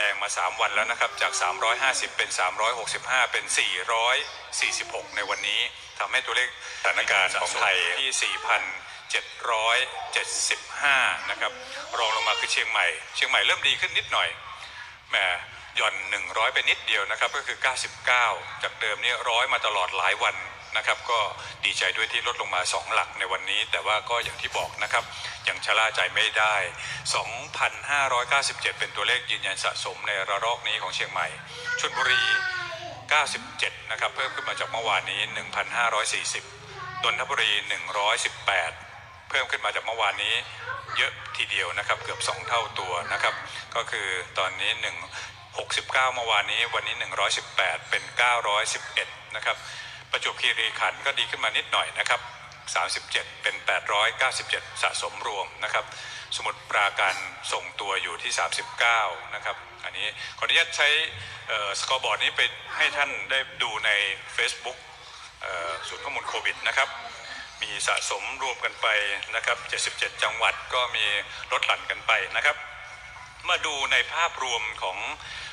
ดงมา 3 วันแล้วนะครับ จาก 350 เป็น 365 เป็น 446 ในวันนี้ทำให้ตัวเลขสถานการณ์ของไทยที่ 4,775 นะครับ รองลงมาคือเชียงใหม่ เชียงใหม่เริ่มดีขึ้นนิดหน่อยแหมหย่อน 100 ไปนิดเดียวนะครับ ก็คือ 99 จากเดิมนี่ร้อยมาตลอดหลายวัน นะครับก็ดีใจด้วยที่ลดลงมา 2 หลักในวันนี้ แต่ว่าก็อย่างที่บอกนะครับยังชะล่าใจไม่ได้ 2,597 เป็นตัวเลขยืนยันสะสมในระลอกนี้ของเชียงใหม่ชลบุรี 97 นะครับเพิ่มขึ้นมาจากเมื่อวานนี้ 1,540นนทบุรี 118 เพิ่มขึ้นมาจากเมื่อวานนี้เยอะทีเดียวนะครับเกือบ 2 เท่าตัวนะครับก็คือตอนนี้1 69 เมื่อวานนี้วันนี้ 118 เป็น 911 นะครับ ประจวบคีรีขันธ์ก็ดีขึ้นมานิดหน่อยนะครับ 37 เป็น 897 สะสมรวมนะครับ สมุดปราการส่งตัวอยู่ที่ 39 นะครับ อันนี้ขออนุญาตใช้สกอร์บอร์ดนี้ไปให้ท่านได้ดูใน Facebook ศูนย์ข้อมูลโควิดนะครับ มีสะสมรวมกันไปนะครับ 77 จังหวัดก็มีลดหลั่นกันไปนะครับ มาดูในภาพรวมของ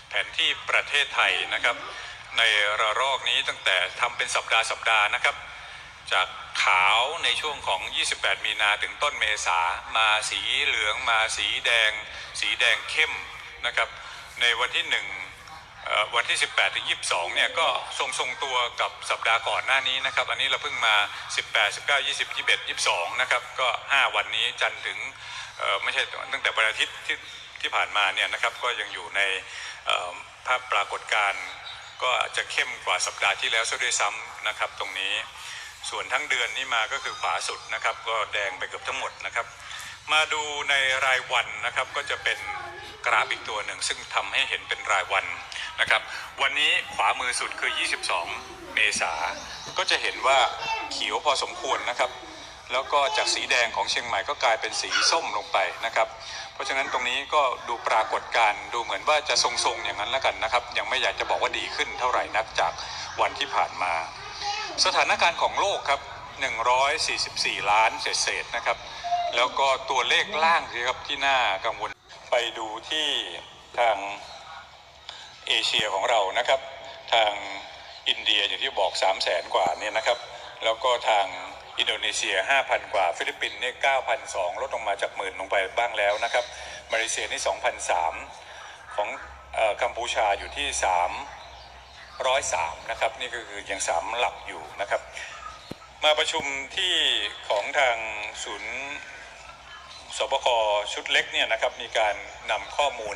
แผนที่ประเทศไทยนะครับ ในระลอกนี้ตั้งแต่ทำเป็นสัปดาห์สัปดาห์นะครับ จากขาวในช่วงของ 28 มีนาถึงต้นเมษามาสีเหลืองมาสีแดง สีแดงเข้มนะครับในวันที่1เอ่อวันที่ 18ถึง22 เนี่ยก็ทรงทรงตัวกับสัปดาห์ก่อนหน้านี้นะครับ อันนี้เราเพิ่งมา 18 19 20 21 22 นะครับ ก็ 5 วันนี้จันถึงไม่ใช่ตั้งแต่วันอาทิตย์ที่ที่ผ่านมาเนี่ยนะครับก็ยังอยู่ในภาพปรากฏการณ์ ก็จะเข้มกว่าสัปดาห์ที่แล้วซะด้วยซ้ำนะครับ ตรงนี้ ส่วนทั้งเดือนนี้มาก็คือขวาสุดนะครับ ก็แดงไปเกือบทั้งหมดนะครับ มาดูในรายวันนะครับก็จะเป็นกราฟอีกตัวหนึ่ง ซึ่งทำให้เห็นเป็นรายวันนะครับ วันนี้ขวามือสุดคือ 22 เมษาก็จะเห็นว่าเขียวพอสมควรนะครับ แล้วก็จากสีแดงของเชียงใหม่ก็กลายเป็นสีส้มลงไปนะครับ เพราะฉะนั้นตรงนี้ก็ดูปรากฏการณ์ดูเหมือนว่าจะทรงๆอย่างนั้นแล้วกันนะครับ ยังไม่อยากจะบอกว่าดีขึ้นเท่าไหร่นักจากวันที่ผ่านมา สถานการณ์ของโลกครับ 144 ล้านเศษนะครับ แล้วก็ตัวเลขล่างสิครับที่น่ากังวลไปดูที่ทางเอเชียของเรานะครับ ทางอินเดียอย่างที่บอก 3 0 0แสนกว่าเนี่ยนะครับ แล้วก็ทาง อินโดนีเซีย 5,000 กว่า ฟิลิปปินส์เนี่ย9,200ลดลงมาจากหมื่นลงไปบ้างแล้วนะครับ มาเลเซียนี่2,003ของเออกัมพูชาอยู่ที่3ร้อยสามนะครับ นี่ก็คือยังสามหลักอยู่นะครับ มาประชุมที่ของทางศูนย์สบคชุดเล็กเนี่ยนะครับ มีการนำข้อมูล